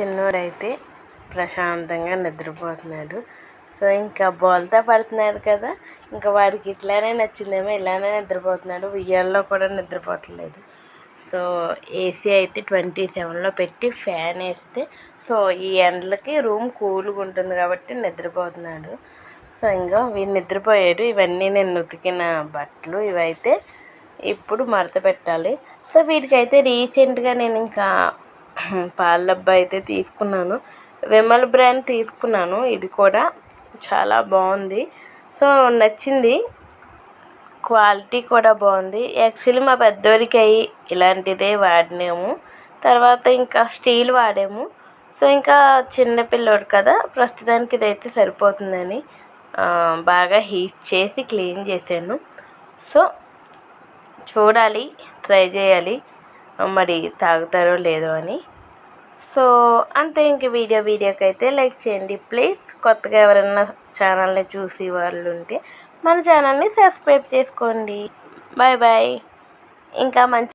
చిన్నోడైతే ప్రశాంతంగా నిద్రపోతున్నాడు. సో ఇంకా బోల్తా పడుతున్నాడు కదా. ఇంకా వాడికి ఇట్లానే నచ్చిందేమో ఇలానే నిద్రపోతున్నాడు. ఉయ్యాల్లో కూడా నిద్రపోవట్లేదు. సో ఏసీ అయితే ట్వంటీ సెవెన్లో పెట్టి ఫ్యాన్ వేస్తే సో ఈ ఎండలకి రూమ్ కూల్గా ఉంటుంది కాబట్టి నిద్రపోతున్నాడు. సో ఇంకా వీడు నిద్రపోయాడు. ఇవన్నీ నేను ఉతికిన బట్టలు ఇవైతే ఇప్పుడు మడత పెట్టాలి. సో వీటికైతే రీసెంట్గా నేను ఇంకా పాల డబ్బా అయితే తీసుకున్నాను. విమల్ బ్రాండ్ తీసుకున్నాను. ఇది కూడా చాలా బాగుంది. సో నచ్చింది. క్వాలిటీ కూడా బాగుంది. యాక్చువల్లీ మా పెద్దోడికి అయ్యి ఇలాంటిదే వాడినాము. తర్వాత ఇంకా స్టీల్ వాడాము. సో ఇంకా చిన్న పిల్లోడు కదా ప్రస్తుతానికి ఇదైతే సరిపోతుందని బాగా హీట్ చేసి క్లీన్ చేశాను. సో చూడాలి ట్రై చేయాలి. మరి తాగుతారో లేదో అని. సో అంతే ఇంక వీడియో వీడియోకి అయితే లైక్ చేయండి ప్లీజ్. కొత్తగా ఎవరైనా ఛానల్ని చూసి వాళ్ళు ఉంటే మన ఛానల్ని సబ్స్క్రైబ్ చేసుకోండి. Bye bye. ఇంకా మంచి